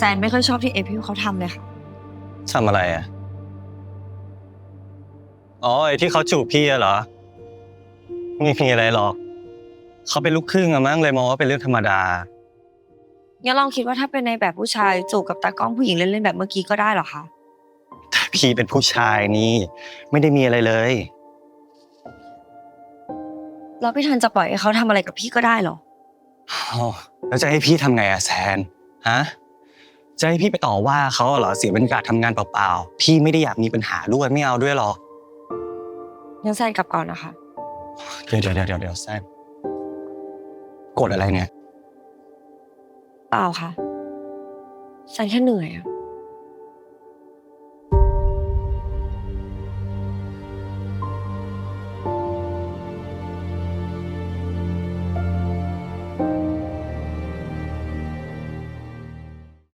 แซนไม่ค่อยชอบที่เอพิวเขาทำเลยค่ะ ทำอะไรอะ อ๋อไอ้ที่เขาจูบพี่อะเหรอ ไม่มีอะไรหรอก เขาเป็นลูกครึ่งอะมั้งเลยมองว่าเป็นเรื่องธรรมดา งั้นลองคิดว่าถ้าเป็นในแบบผู้ชายจูบกับตากล้องผู้หญิงเล่นๆแบบเมื่อกี้ก็ได้เหรอคะ แต่พี่เป็นผู้ชายนี่ ไม่ได้มีอะไรเลยแล้วพี่ทันจะปล่อยให้เขาทำอะไรกับพี่ก็ได้เหรออ๋อแล้วจะให้พี่ทำไงอะแซน ฮะ จะให้พี่ไปต่อว่าเขาเหรอเสียบรรยากาศทำงานเปล่าๆพี่ไม่ได้อยากมีปัญหาด้วยไม่เอาด้วยหรอกงั้นแซนกลับก่อนนะคะ เดี๋ยวเดี๋ยวเดี๋ยวเดี๋ยวแซนกดอะไรเนี่ย เปล่าค่ะแซนแค่เหนื่อยอะ